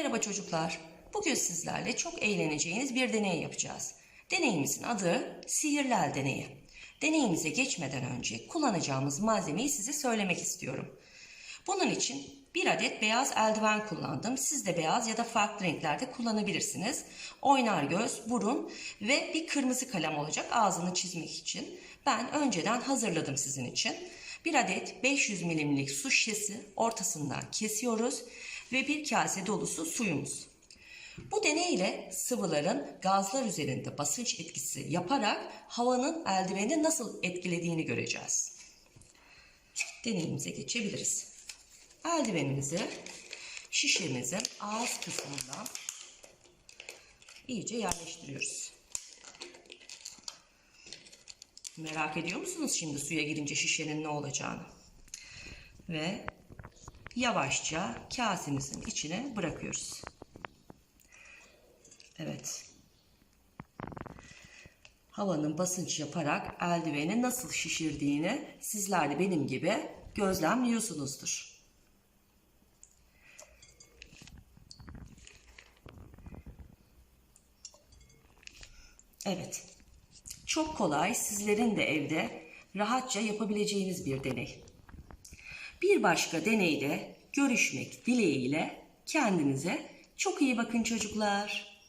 Merhaba çocuklar. Bugün sizlerle çok eğleneceğiniz bir deney yapacağız. Deneyimizin adı Sihirli El Deneyi. Deneyimize geçmeden önce kullanacağımız malzemeyi size söylemek istiyorum. Bunun için bir adet beyaz eldiven kullandım. Siz de beyaz ya da farklı renklerde kullanabilirsiniz. Oynar göz, burun ve bir kırmızı kalem olacak ağzını çizmek için. Ben önceden hazırladım sizin için. Bir adet 500 milimlik su şişesi ortasından kesiyoruz ve bir kase dolusu suyumuz. Bu deney ile sıvıların gazlar üzerinde basınç etkisi yaparak havanın eldiveni nasıl etkilediğini göreceğiz. Deneyimize geçebiliriz. Eldivenimizi şişemizin ağız kısmından iyice yerleştiriyoruz. Merak ediyor musunuz şimdi suya girince şişenin ne olacağını? Ve yavaşça kasemizin içine bırakıyoruz. Evet. Havanın basınç yaparak eldiveni nasıl şişirdiğini sizler de benim gibi gözlemliyorsunuzdur. Evet. Çok kolay sizlerin de evde rahatça yapabileceğiniz bir deney. Bir başka deneyde görüşmek dileğiyle kendinize çok iyi bakın çocuklar.